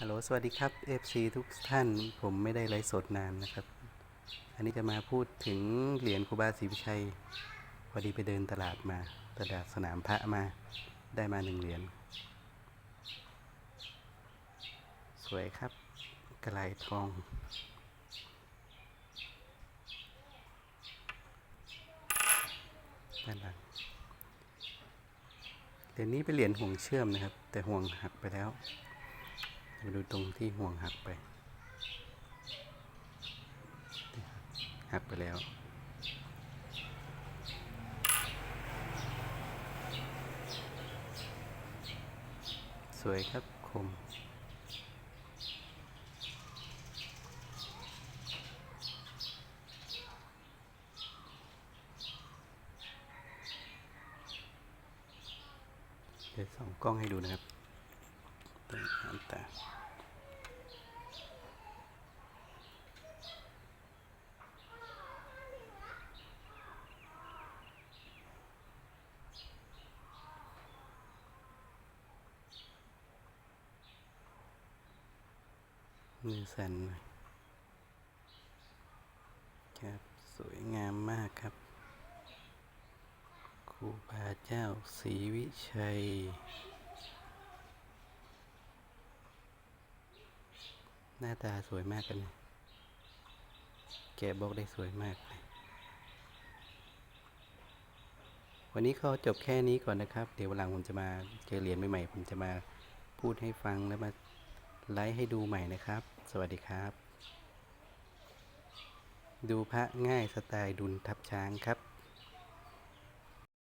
ฮัลโหล สวัสดีครับ FC ทุกท่าน ผมไม่ได้ไลฟ์สดนานนะครับ อันนี้จะมาพูดถึงเหรียญครูบาศรีวิชัย พอดีไปเดินตลาดมา ตลาดสนามพระมา ได้มาหนึ่งเหรียญ สวยครับ กระไหลทอง ด้านหลัง เหรียญนี้เป็นเหรียญห่วงเชื่อมนะครับ แต่ห่วงหักไปแล้ว มาดูตรงที่ห่วงหักไป หักไปแล้ว สวยครับคมเดี๋ยวส่องกล้องให้ดูนะครับ ตรงน้ำตามือสั่นหน่อยครับ สวยงามมากครับครูบาเจ้าศรีวิชัย หน้าตาสวยมากกันเลยแกะบอกได้สวยมากเลยวันนี้เขาจบแค่นี้ก่อนนะครับ เดี๋ยววันหลังผมจะมาเจอเหรียญใหม่ๆผมจะมาพูดให้ฟังแล้วมาไลฟ์ให้ดูใหม่นะครับ สวัสดีครับ ดูพระง่ายสไตล์ดุลทับช้างครับ